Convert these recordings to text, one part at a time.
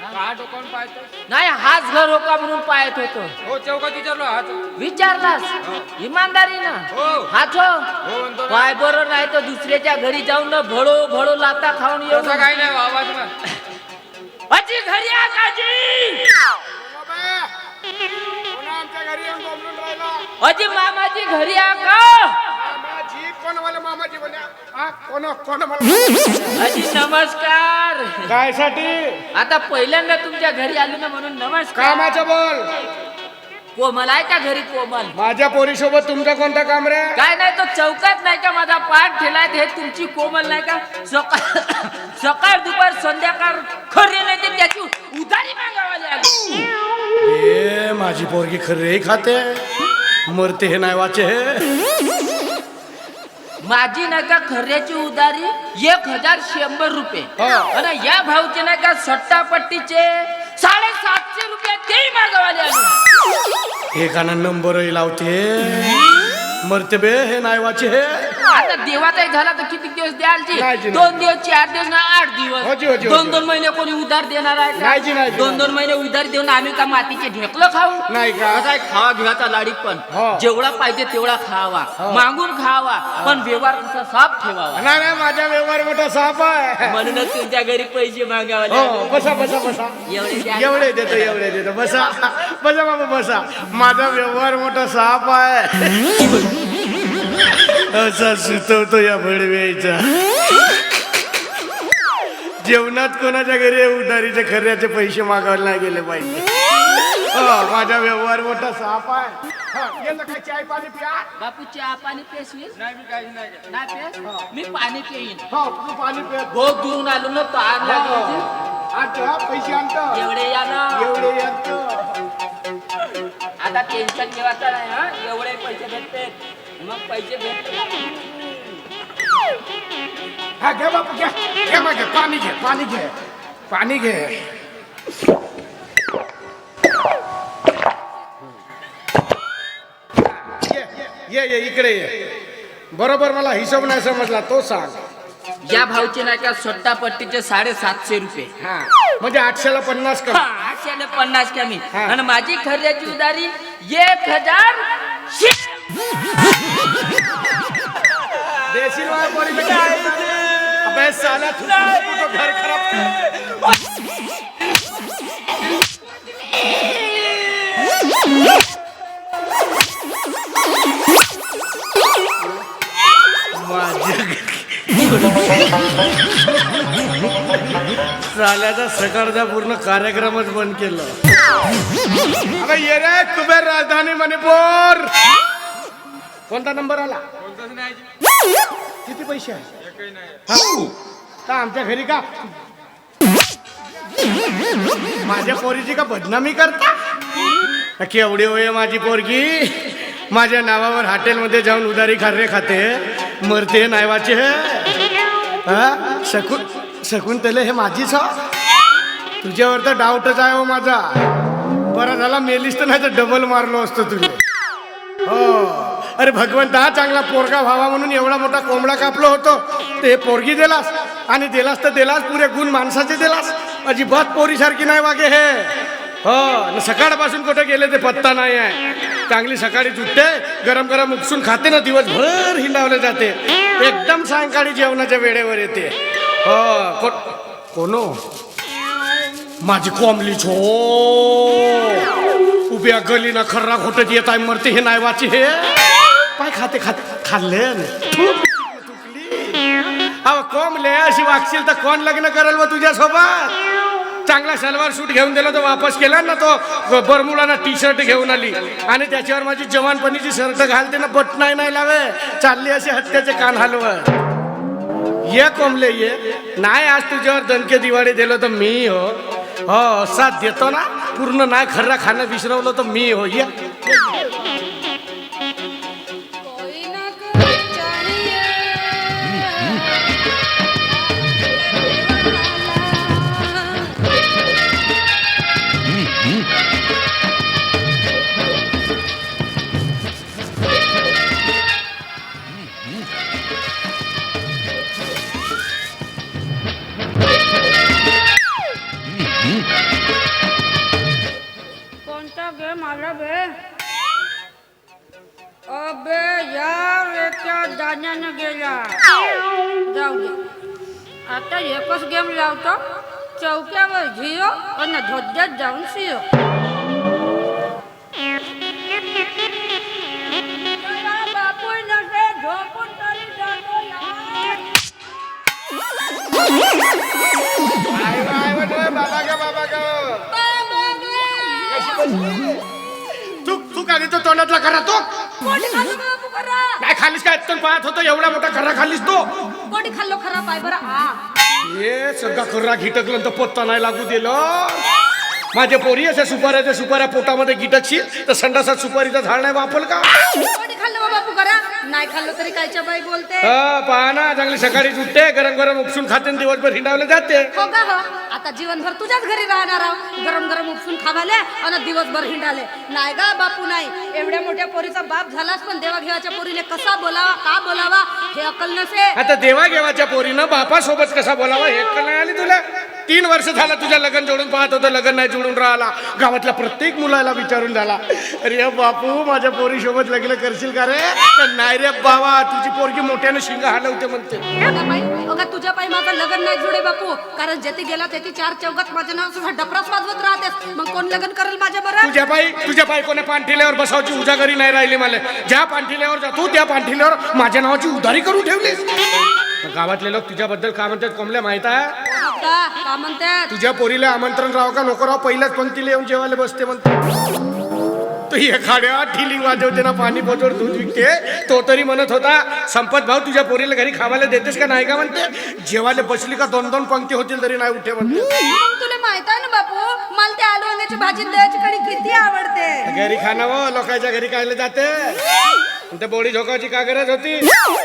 का डोकावून पाहतो नाही हाच घर हो का म्हणून पाहत होतो. हो चौकात विचारलो हाच. विचारलास? इमानदारी ना हो. हाच हो. हो म्हणतो ना. पाय बरोबर नाही तर दुसऱ्याच्या घरी जाऊन ना भळो भळो लाता खाऊन येऊ. तसं काही नाही आवाज ना. अजी घरी आ काजी आमच्या घरी येऊन बोंबलून राहिला? अजी मामाजी घरी आ का मामाजी कोण मला मामाजी बोलल्या? हा? कोण कोण मला अजी नमस्कार. काय साठी आता पहिल्यांदा तुमच्या घरी आलो ना म्हणून नमस्कार. कामाचं बोल. कोमल आहे का घरी कोमल? माझ्या पोरीसोबत तुमचं कोणतं काम रे? काय नाही तो चौकात नाही का? माझा पाठ ठेलाय हे तुमची कोमल नाही का? सकाळ सकाळ दुपार संध्याकाळ खरे नाही ते त्याची उधारी मागावाली आली ए माझी पोरगी खरे खाते. मरते हे नाही वाचे हे. माझी नाही का खऱ्याची उधारी एक हजार शंभर रुपये. हा. आणि या भाऊचे नाही का सट्टापट्टीचे साडेसातशे रुपये ते मागावाले आले. हे काना नंबर लावते. मरते बे हे नाही वाचे हे. आता देवाचाही झाला तर किती दिवस नाही. दोन दिवस चार दिवस ना आठ हो दिवस हो जी, हो दोन. दोन महिने कोणी उधार देणार आहे का? दोन. दोन महिने उधार देऊन आम्ही का मातीचे ढेकलं खाऊ? नाही खावा घ्याचा लाडीत पण. हो. जेवढा पाहिजे तेवढा खावा. हो. मागून खावा पण व्यवहार कसा साफ ठेवावा. नाही नाही माझ्या व्यवहार मोठा साप आहे. म्हणूनच तुमच्या घरी पैसे हो. बसा बसा बसा. एवढे देतो एवढे देतो. बसा. बसा बाबा बसा. माझा व्यवहार मोठा साप आहे. असा सुचवतो या भडव्याचा. जेवणात कोणाच्या घरी उधारीचे खऱ्याचे पैसे मागायला नाही गेले पाहिजे हो, माझा व्यवहार मोठा साप आहे. गेलं काय चाय पाणी प्या. बापू चहा पाणी नाही मी काही नाही केलं. नाही पेस मी पाणी पेईन. हो तू पाणी प्या. भोग देऊन आलो ना लागली आणतो हा, पैसे आणतो. एवढे या ना. एवढे आणतो आता टेन्शन घेवायचं नाही हा. एवढे पैसे भेटते. मग पैसे हा बापू घे. घे मग घे पाणी घे पाणी घे. पाणी घे. ये, ये ये इकडे ये. बरोबर मला हिशोब नाही समजला तो सांग. या भाऊचे नाही का सट्टापट्टीचे साडेसातशे रुपये. हा म्हणजे आठशेला पन्नास हा, कर आठशेने पन्नास कमी. हा. आणि माझी खर्याची उधारी एक हजार शे- देशी वाय पोरी अबे साला तू तो घर खराब कर साल्याचा सकाळचा पूर्ण कार्यक्रमच बंद केला अबे ये रे कुबेर राजधानी मणिपूर कोणता नंबर आला? कोणतंच नाही जी. किती पैसे आहे? एकही नाही. हा? का आमच्या घरी का? माझ्या पोरीची का बदनामी करता? केवढी होय माझी पोरगी? माझ्या नावावर हॉटेलमध्ये जाऊन उदारी खारे खाते. मरते नायवाचे. हा? शकून शकून त्याला हे माझीच हो. तुझ्यावर तर डाऊटच आहे हो माझा. बरं झाला मेलीस तर नाही तर डबल मारलो असतो तुझे. हो. अरे भगवंता चांगला पोरगा व्हावा म्हणून एवढा मोठा कोंबडा कापलो होतो. ते पोरगी दिलास आणि दिलास तर दिलास पुरे गुण माणसाचे दिलास. अजिबात पोरीसारखी नाही वागे हे. हो सकाळपासून कुठे गेले ते पत्ता नाही आहे. चांगली सकाळी उठते गरम गरम उपसून खाते ना दिवसभर हिंडावले जाते. एकदम सायंकाळी जेवणाच्या वेळेवर येते. हो को कोनो माझी कोंबली छो. उभ्या गलीनं खर्रा खोटत येत आहे मरते हे नाही वाचे हे. पाय खाते खाते खाल्ले न. अहो कोंबले अशी वागशील तर कोण लग्न करेल व तुझ्यासोबत? चांगला सलवार सूट घेऊन दिला तो वापस केला ना तो. बरमुडाना टी शर्ट घेऊन आली. आणि त्याच्यावर माझी जवानपणीची शर्ट घालते ना बट नाही नाही लावे. चालली अशी हत्याचे कान हलवत. ये कोंबले ये. नाही आज तुझ्यावर दणके दिवाळी दिलं तर मी हो. हो साथ देतो ना. पूर्ण नाही खर्रा खाणं विसरवलं तर मी हो. ये. आता एकच गेम लावतो चौक्यावर झिरो आणि धोद्यात जाऊन शिरो बापू नसे झोपून तरी जातो बाबा ग बाबा ग तू तू का तो तोंडातला खरा तो? काय खालीस काय पाहत होतो एवढा मोठा खरा खाल्लीस तो कोणी खाल्लो खरा पाय बरं आ हे सगळा खर्रा घिटकलं तर पोत्ता नाही लागू दिलं. माझ्या पोरी अशा सुपाऱ्याच्या सुपाऱ्या पोटामध्ये गिटकशील तर संडासात सुपारीचं झाड नाही वापल का? कोणी खाल्लं नाही खाल्लं तरी कायच्या बाई बोलते? हा पहा ना चांगली सकाळी उठते गरम गरम उपसून खाते आणि दिवसभर हिंडावले जाते. हो का हो? आता जीवनभर तुझ्याच घरी राहणार आहो. गरम गरम उपसून खावाले आणि दिवसभर हिंडाले. नाही गा बापू नाही. एवढ्या मोठ्या पोरीचा बाप झालास पण देवाघेवाच्या पोरीने कसा बोलावा का बोलावा हे अकल नसे. आता देवाघेवाच्या पोरीनं बापासोबत कसा बोलावा हे कळ नाही आली तुला? तीन वर्ष झालं तुझ्या लग्न जोडून पाहत होतं लग्न नाही जोडून राहिला. गावातल्या प्रत्येक मुलाला विचारून झाला. अरे बापू माझ्या पोरी सोबत लग्न करशील का रे? तर नाही रे बाबा तुझी पोरगी मोठ्यानं शिंग हलवते म्हणते. तुझ्या पायी माझं लग्न नाही जुडे बापू. कारण जेथे गेला तेथे चार चौकात माझं नाव सुद्धा डपराच वाजवत राहतेस. मग कोण लग्न करेल माझ्या बरं तुझ्या बाई तुझ्या बायकोने पांठिल्यावर बसावची उजागरी नाही राहिली मला. ज्या पांठिल्यावर जातो त्या पांठिल्यावर माझ्या नावाची उधारी करून ठेवलीस. गावातले लोक तुझ्याबद्दल काय म्हणतात कोंबल्या माहीत आहे? आता का म्हणतात? तुझ्या पोरीला आमंत्रण राव का? नको राव पहिल्याच पंक्तीला येऊन जेवायला बसते म्हणते तो एखाद्या ठिली वाजवते ना पाणी पोचवर दूध विकते. तो तरी म्हणत होता संपत भाऊ तुझ्या पोरीला घरी खावायला देतेस का नाही का म्हणते. जेवायला बसली का दोन दोन पंक्ती होतील तरी नाही उठे म्हणते. तुला माहीत आहे ना बापू मला त्या आलू वांग्याची भाजी दह्याची कणी किती आवडते. घरी खाना व लोकांच्या घरी खायला जाते. त्या बोडी झोकाची का गरज होती?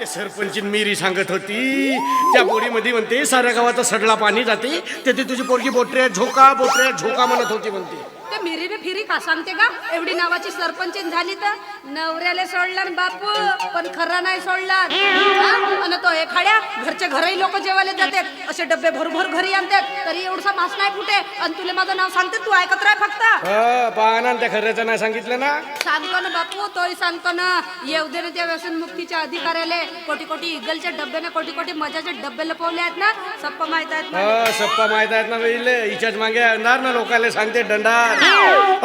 ते सरपंची मिरी सांगत होती त्या बोडीमध्ये म्हणते साऱ्या गावाचा सडला पाणी जाते. तेथे तुझी पोरगी बोटऱ्या झोका बोटऱ्या झोका म्हणत होती म्हणते. ते मिरीने फिरी का सांगते का? एवढी नावाची सरपंच झाली तर नवऱ्याला सोडला न बापू पण खरा नाही सोडला हा? अन तो एखाद्या घरचे घरही लोक जेवायला जातात. असे डब्बे भरभर घरी आणतात. तरी एवढसा मास नाही फुटे. आणि तुला माझं नाव सांगते तू ऐकत राह फक्त. हो पहा ना त्या खऱ्याचं नाही सांगितलं ना. सांगतो ना बापू तोही सांगतो ना. येऊ दे ना त्या व्यसन मुक्तीच्या अधिकाऱ्याले. कोटी कोटी इगलच्या डब्याने कोटी कोटी मजाचे डब्बे लपवले आहेत ना. सप्प माहीत आहेत ना. हो सप्पा माहीत आहेत ना हिच्याच मागे आणणार ना लोकांना सांगते दंडार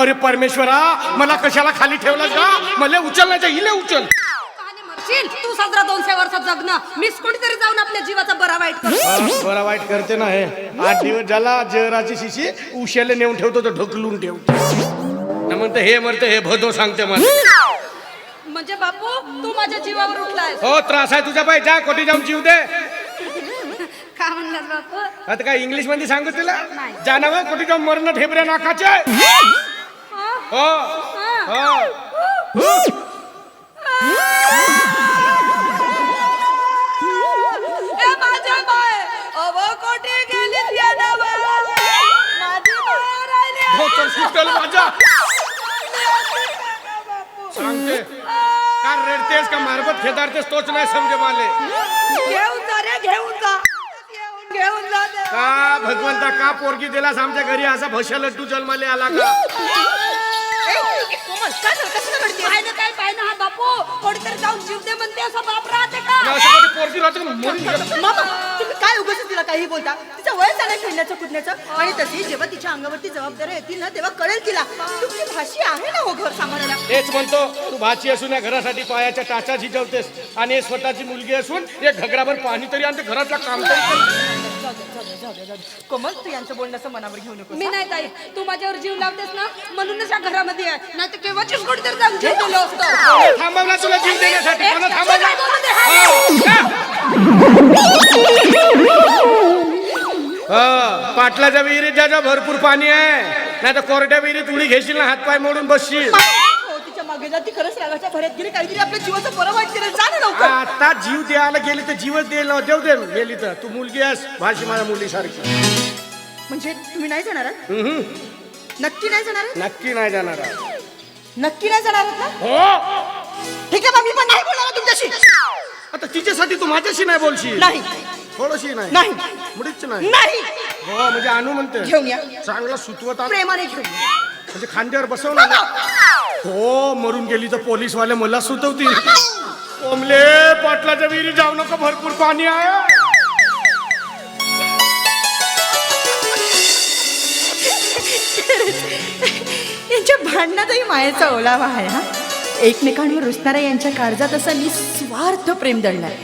अरे परमेश्वरा मला कशाला खाली ठेवलास का मला हिले उचल. कहाणी मरशील तू साजरा दोनशे वर्षात जगणं. मीच कोणीतरी जाऊन आपल्या जीवाचा बरा वाईट कर बरा वाईट करते ना हे. आठ दिवस झाला जराची शिशी उशाला नेऊन ठेवतो तो ढकलून ठेवतो. ना म्हणते हे म्हणते हे भदो सांगते मला. म्हणजे बापू तू माझ्या जीवावर उठलाय हो त्रास आहे तुझा पाय जा कोटी जाऊन जीव दे. का म्हणलास बापू? आता काय इंग्लिशमध्ये सांगू तुला? नाही. जाणव जाऊन मरण ठेबऱ्या नाकाचे? हो? हो. ए माझ्या बाय अव कोटी गेली माझी बाय राहिली हो तर सुटल माझा सांगते. का रडतेस का मारबत? खेदारतेस तोच नाही समजे माले. घेऊन जा रे घेऊन जा. का भगवंता का पोरगी दिलास आमच्या घरी? असा भशा लड्डू जन्माले आला का? काय पाय ना हा बापू. कोणीतरी जाऊन जीव दे म्हणते असं बाप राहते का? ना असं कोणी पोरगी राहते का? मरून गेलं. मामा तुम्ही काय उगाच तिला काही बोलता? तिचं वय झालं खेळण्याचं कुदण्याचं. आणि तशी जेव्हा तिच्या अंगावरती जबाबदारी येतील ना तेव्हा कळेल तिला. तुमची भाषी आहे ना हो घर सांभाळायला? तेच म्हणतो तू भाची असून या घरासाठी पायाच्या टाचा झिजवतेस. आणि हे स्वतःची मुलगी असून एक घगराभर पाणी तरी आणते घरातला काम तरी करते. जाऊ दे, जाऊ दे, जाऊ दे, जाऊ दे. कोमल तू यांचं बोलण्याचं मनावर घेऊ नको मी नाही ताई. तू माझ्यावर जीव लावतेस ना म्हणूनच या घरामध्ये आहे. नाही तर जाऊन जीव दिलो असतो. थांबवला तुला जीव देण्यासाठी. कोणा थांबवला? काय बोलू दे, हाय. हो, पाटलाच्या विहिरीत जा जा भरपूर पाणी आहे नाही तर कोरड्या विहिरीत उडी घेशील ना हातपाय मोडून बसशील. जा ती खरंच रागाच्या गेली काहीतरी आपल्या जीवाचं बरं वाईट केलं. जा ना लवकर. आता जीव द्यायला गेली तर जीवच द्यायला देऊ दे गेली तर. तू मुलगी आहेस भाषी माझ्या मुलीसारखी. म्हणजे तुम्ही नाही जाणार आहात? हम्म, नक्की नाही जाणार आहात? नक्की नाही जाणार. नक्की नाही जाणार आहात ना? हो. ठीक आहे मी पण नाही बोलणार तुमच्याशी. आता तिच्यासाठी तू माझ्याशी नाही बोलशील. नाही. थोडशी नाही. नाही. मुळीच नाही. नाही. हो म्हणजे आणू म्हणते. घेऊन या. चांगला सुतवत. प्रेमाने घेऊन या. म्हणजे खांद्यावर बसवला ना. हो मरून गेली तर पोलीसवाले मला सुतवतील कोंबले पाटलाच्या विहिरी जाऊ नको भरपूर पाणी आहे. यांच्या भांडणातही मायेचा ओलावा आहे हा. एकमेकांवर रुसणाऱ्या यांच्या काळजात असा निस्वार्थ प्रेम दडलाय